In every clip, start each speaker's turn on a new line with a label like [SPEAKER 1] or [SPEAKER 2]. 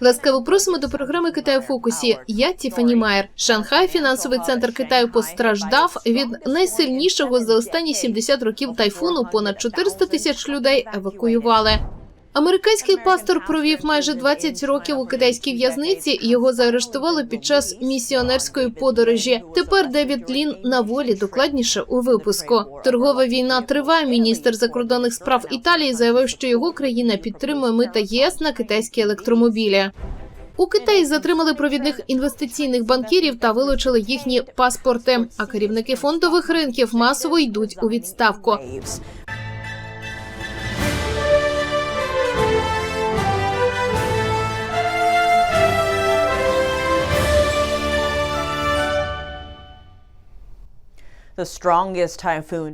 [SPEAKER 1] Ласкаво просимо до програми Китай у фокусі. Я Тіфані Майер. Шанхай, фінансовий центр Китаю, постраждав від найсильнішого за останні 70 років тайфуну. Понад 400 тисяч людей евакуювали. Американський пастор провів майже 20 років у китайській в'язниці. Його заарештували під час місіонерської подорожі. Тепер Девід Лін на волі. Докладніше у випуску. Торгова війна триває. Міністр закордонних справ Італії заявив, що його країна підтримує мита ЄС на китайські електромобілі. У Китаї затримали провідних інвестиційних банкірів та вилучили їхні паспорти. А керівники фондових ринків масово йдуть у відставку.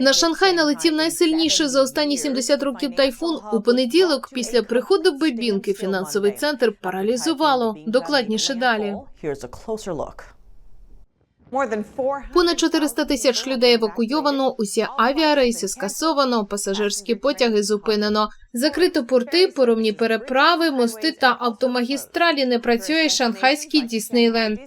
[SPEAKER 1] На Шанхай налетів найсильніший за останні 70 років тайфун. У понеділок, після приходу Бебінки, фінансовий центр паралізувало. Докладніше далі. Понад 400 тисяч людей евакуйовано. Усі авіарейси скасовано, пасажирські потяги зупинено. Закрито порти, поромні переправи, мости та автомагістралі. Не працює шанхайський Діснейленд.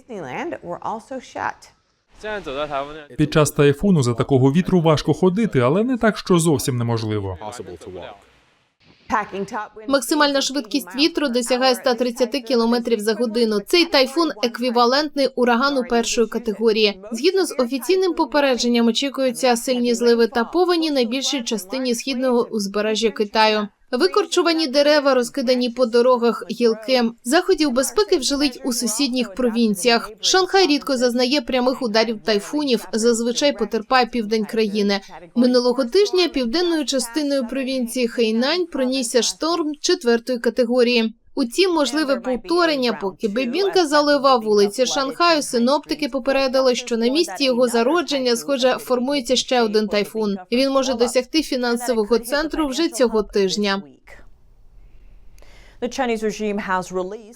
[SPEAKER 2] Під час тайфуну за такого вітру важко ходити, але не так, що зовсім неможливо.
[SPEAKER 1] Максимальна швидкість вітру досягає 130 км за годину. Цей тайфун еквівалентний урагану першої категорії. Згідно з офіційним попередженням, очікуються сильні зливи та повені на більшій частині східного узбережжя Китаю. Викорчувані дерева розкидані по дорогах, гілки. Заходів безпеки вжили у сусідніх провінціях. Шанхай рідко зазнає прямих ударів тайфунів. Зазвичай потерпає південь країни. Минулого тижня південною частиною провінції Хейнань пронісся шторм четвертої категорії. Утім, можливе повторення, поки Бебінка заливав вулиці Шанхаю, синоптики попередили, що на місці його зародження, схоже, формується ще один тайфун. Він може досягти фінансового центру вже цього тижня.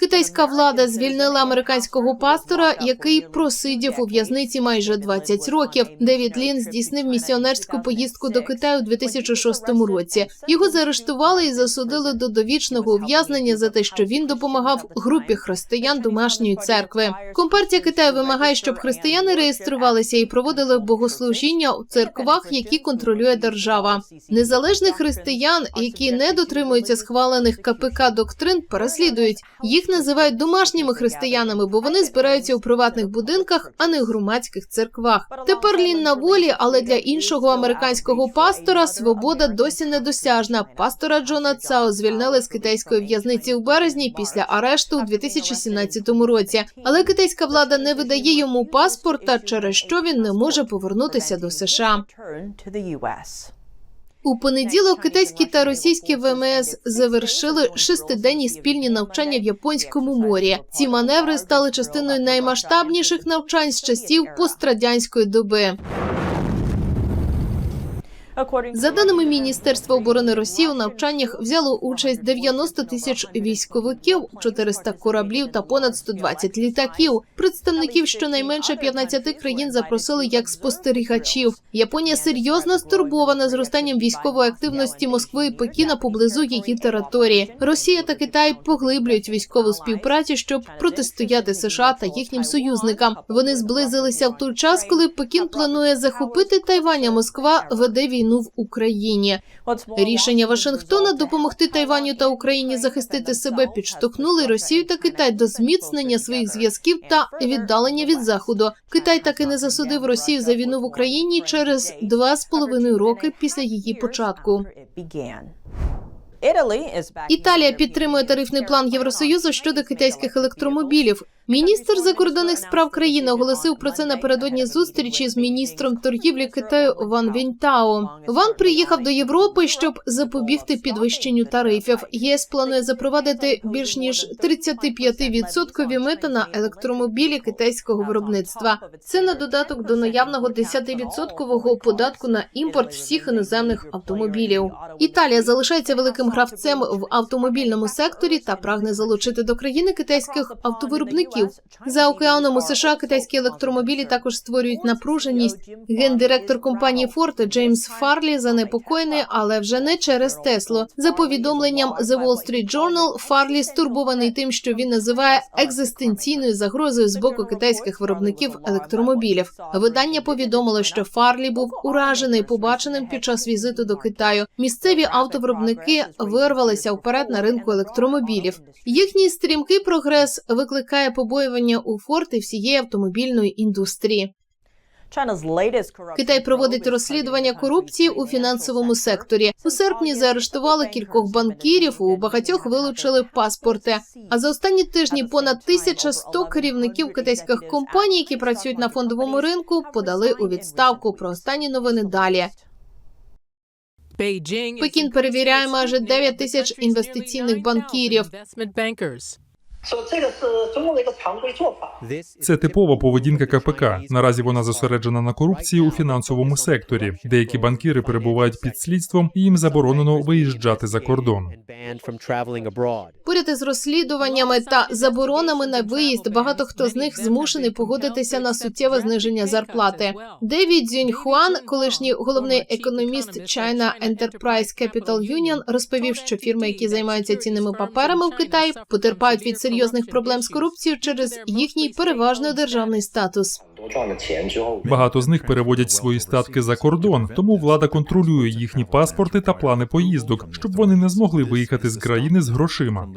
[SPEAKER 1] Китайська влада звільнила американського пастора, який просидів у в'язниці майже 20 років. Девід Лін здійснив місіонерську поїздку до Китаю у 2006 році. Його заарештували і засудили до довічного ув'язнення за те, що він допомагав групі християн домашньої церкви. Компартія Китаю вимагає, щоб християни реєструвалися і проводили богослужіння у церквах, які контролює держава. Незалежних християн, які не дотримуються схвалених КПК доктрин, переслідують. Їх називають домашніми християнами, бо вони збираються у приватних будинках, а не громадських церквах. Тепер лін на волі, але для іншого американського пастора свобода досі недосяжна. Пастора Джона Цао звільнили з китайської в'язниці у березні після арешту у 2017 році. Але китайська влада не видає йому паспорта, через що він не може повернутися до США. У понеділок китайські та російські ВМС завершили шестиденні спільні навчання в Японському морі. Ці маневри стали частиною наймасштабніших навчань з часів пострадянської доби. За даними Міністерства оборони Росії, у навчаннях взяло участь 90 тисяч військовиків, 400 кораблів та понад 120 літаків. Представників щонайменше 15 країн запросили як спостерігачів. Японія серйозно стурбована зростанням військової активності Москви і Пекіна поблизу її території. Росія та Китай поглиблюють військову співпрацю, щоб протистояти США та їхнім союзникам. Вони зблизилися в той час, коли Пекін планує захопити Тайвань, а Москва веде війну в Україні. Рішення Вашингтона допомогти Тайваню та Україні захистити себе підштовхнули Росію та Китай до зміцнення своїх зв'язків та віддалення від заходу. Китай таки не засудив Росію за війну в Україні через два з половиною роки після її початку. Італія підтримує тарифний план Євросоюзу щодо китайських електромобілів. Міністр закордонних справ країни оголосив про це напередодні зустрічі з міністром торгівлі Китаю Ван Вінтао. Ван приїхав до Європи, щоб запобігти підвищенню тарифів. ЄС планує запровадити більш ніж 35% мита на електромобілі китайського виробництва. Це на додаток до наявного 10% податку на імпорт всіх іноземних автомобілів. Італія залишається великим гравцем в автомобільному секторі та прагне залучити до країни китайських автовиробників. Виробників. За океаном у США китайські електромобілі також створюють напруженість. Гендиректор компанії Ford Джеймс Фарлі занепокоєний, але вже не через Теслу. За повідомленням The Wall Street Journal, Фарлі стурбований тим, що він називає екзистенційною загрозою з боку китайських виробників електромобілів. Видання повідомило, що Фарлі був уражений побаченим під час візиту до Китаю. Місцеві автовиробники вирвалися вперед на ринку електромобілів. Їхній стрімкий прогрес викликає побоювання у Форд і всієї автомобільної індустрії. Китай проводить розслідування корупції у фінансовому секторі. У серпні заарештували кількох банкірів. У багатьох вилучили паспорти. А за останні тижні понад 1100 керівників китайських компаній, які працюють на фондовому ринку, подали у відставку. Про останні новини далі. Пекін перевіряє майже 9 тисяч інвестиційних банкірів.
[SPEAKER 2] Це типова поведінка КПК. Наразі вона зосереджена на корупції у фінансовому секторі. Деякі банкіри перебувають під слідством, і їм заборонено виїжджати за кордон.
[SPEAKER 1] Поряд із розслідуваннями та заборонами на виїзд. Багато хто з них змушений погодитися на суттєве зниження зарплати. Девід Дзюньхуан, колишній головний економіст China Enterprise Capital Union, розповів, що фірми, які займаються цінними паперами в Китаї, потерпають від серйозних проблем з корупцією через їхній переважно державний статус.
[SPEAKER 2] Багато з них переводять свої статки за кордон, тому влада контролює їхні паспорти та плани поїздок, щоб вони не змогли виїхати з країни з грошима.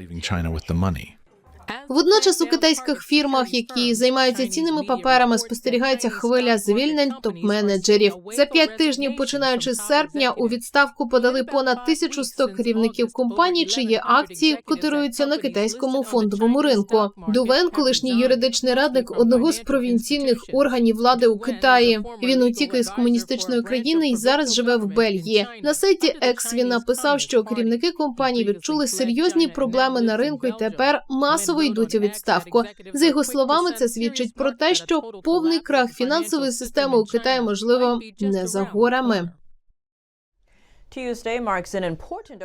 [SPEAKER 1] Водночас у китайських фірмах, які займаються цінними паперами, спостерігається хвиля звільнень топ-менеджерів. За п'ять тижнів, починаючи з серпня, у відставку подали понад 1100 керівників компаній, чиї акції котируються на китайському фондовому ринку. Дувен, колишній юридичний радник одного з провінційних органів влади у Китаї. Він утік із комуністичної країни і зараз живе в Бельгії. На сайті X він написав, що керівники компаній відчули серйозні проблеми на ринку і тепер масово йдуть у відставку. За його словами, це свідчить про те, що повний крах фінансової системи у Китаї можливо не за горами.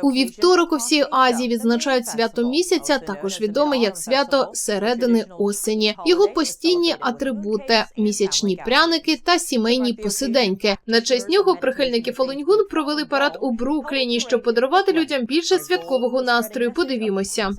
[SPEAKER 1] У вівторок у всій Азії відзначають свято місяця, також відоме як свято середини осені. Його постійні атрибути місячні пряники та сімейні посиденьки. На честь нього прихильники Фалуньгун провели парад у Брукліні, щоб подарувати людям більше святкового настрою. Подивімося.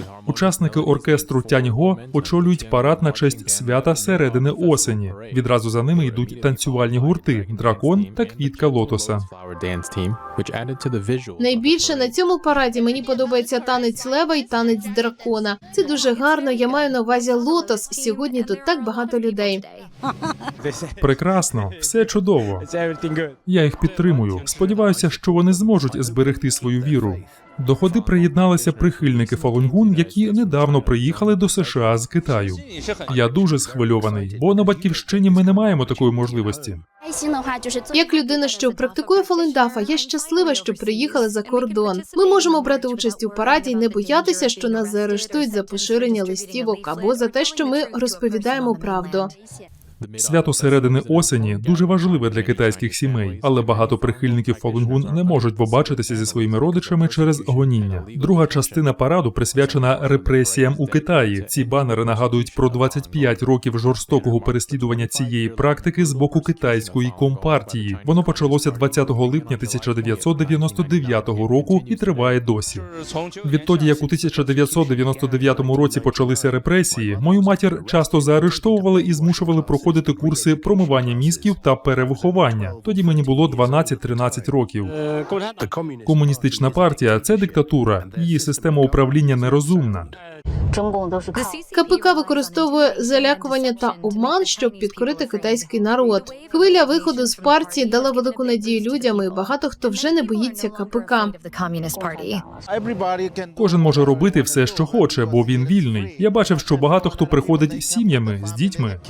[SPEAKER 3] Parade.
[SPEAKER 2] Учасники оркестру Тяньго очолюють парад на честь свята середини осені. Відразу за ними йдуть танцювальні гурти дракон та квітка лотоса.
[SPEAKER 1] Найбільше на цьому параді мені подобається танець лева і танець дракона. Це дуже гарно. Я маю на увазі лотос. Сьогодні тут так багато людей.
[SPEAKER 2] Прекрасно, все чудово. Я їх підтримую. Сподіваюся, що вони зможуть зберегти свою віру. До ходи приєдналися прихильники Фалунгун, які недавно приїхали до США з Китаю. Я дуже схвильований, бо на батьківщині ми не маємо такої можливості.
[SPEAKER 1] Як людина, що практикує фалендафа, я щаслива, що приїхали за кордон. Ми можемо брати участь у параді і не боятися, що нас заарештують за поширення листівок або за те, що ми розповідаємо правду.
[SPEAKER 2] Свято середини осені дуже важливе для китайських сімей, але багато прихильників Фалунгун не можуть побачитися зі своїми родичами через гоніння. Друга частина параду присвячена репресіям у Китаї. Ці банери нагадують про 25 років жорстокого переслідування цієї практики з боку китайської компартії. Воно почалося 20 липня 1999 року і триває досі. Відтоді, як у 1999 році почалися репресії, мою матір часто заарештовували і змушували проходити курси промивання мізків та перевиховання. Тоді мені було 12-13 років. Комуністична партія це диктатура. Її система управління нерозумна.
[SPEAKER 1] КПК використовує залякування та обман, щоб підкорити китайський народ. Хвиля виходу з партії дала велику надію людям, і багато хто вже не боїться КПК.
[SPEAKER 2] Кожен може робити все, що хоче, бо він вільний. Я бачив, що багато хто приходить з сім'ями, з дітьми.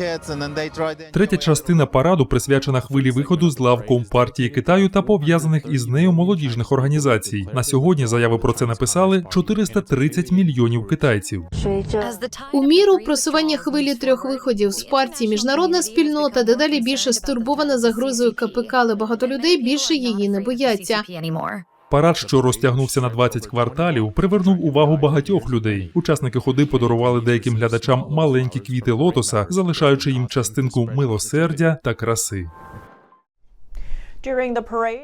[SPEAKER 2] Третя частина параду присвячена хвилі виходу з лав Компартії Китаю та пов'язаних із нею молодіжних організацій. На сьогодні заяви про це написали 430 мільйонів китайців.
[SPEAKER 1] У міру просування хвилі трьох виходів з партії міжнародна спільнота дедалі більше стурбована загрозою КПК, але багато людей більше її не бояться.
[SPEAKER 2] Парад, що розтягнувся на 20 кварталів, привернув увагу багатьох людей. Учасники ходи подарували деяким глядачам маленькі квіти лотоса, залишаючи їм частинку милосердя та краси.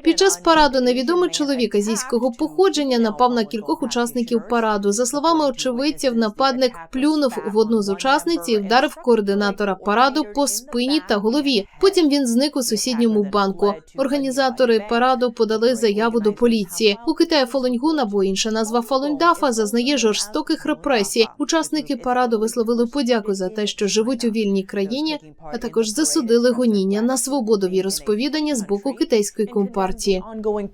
[SPEAKER 1] Під час параду невідомий чоловік азійського походження напав на кількох учасників параду. За словами очевидців, нападник плюнув в одну з учасниць і вдарив координатора параду по спині та голові. Потім він зник у сусідньому банку. Організатори параду подали заяву до поліції. У Китаї Фалуньгун або інша назва Фалуньдафа зазнає жорстоких репресій. Учасники параду висловили подяку за те, що живуть у вільній країні, а також засудили гоніння на свободу віросповідання з боку китайської компартії.
[SPEAKER 3] Ongoing